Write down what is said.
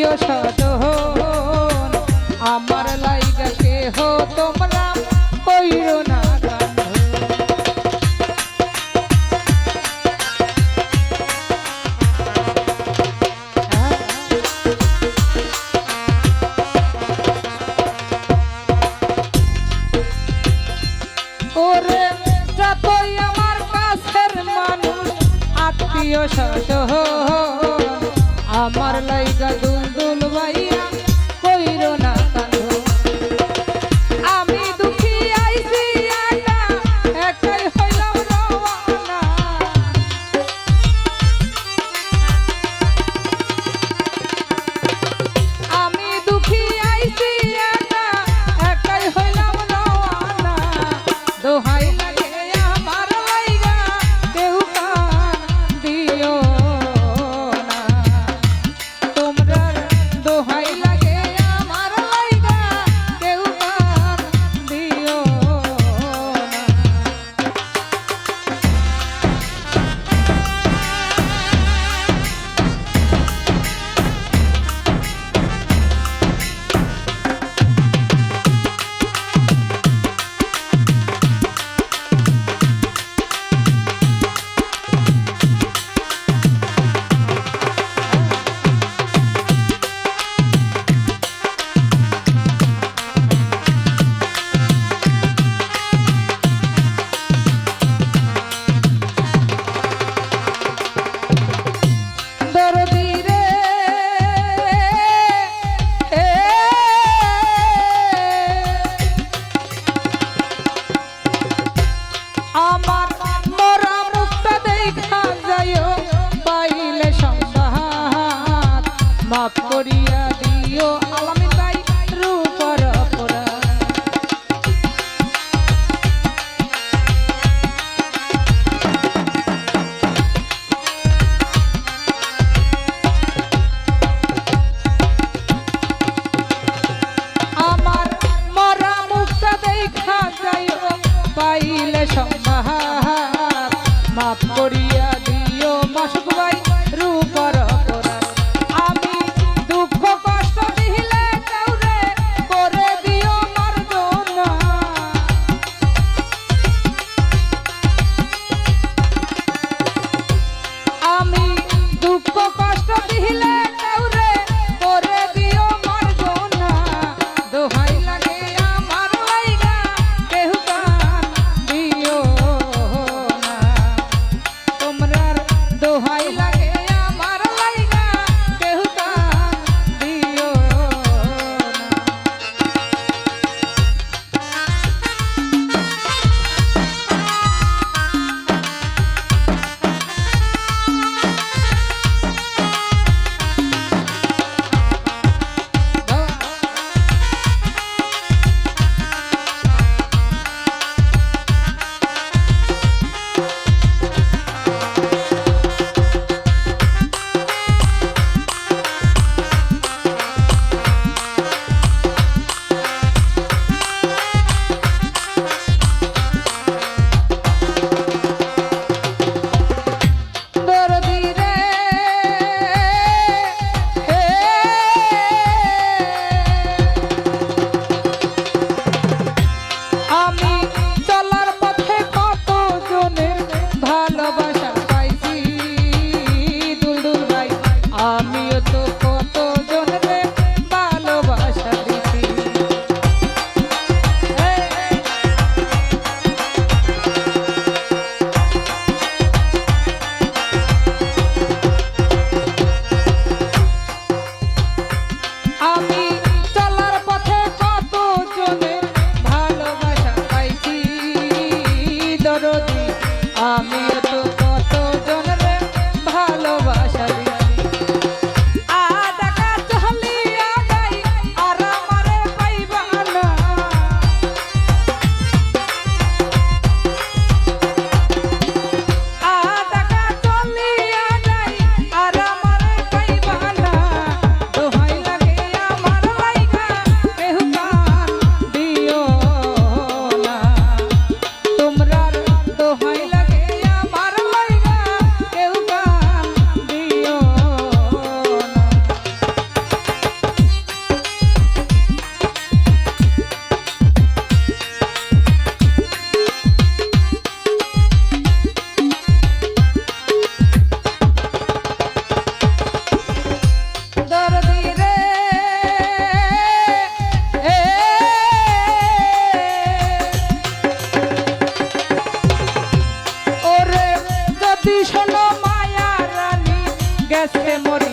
প্রিয় সদহ আমার লাইগা কেহ তোমরা কইর না আমার কাছের মানুষ, আত্মীয় সদহ আমার লাইগা দু গেছে মরিয়া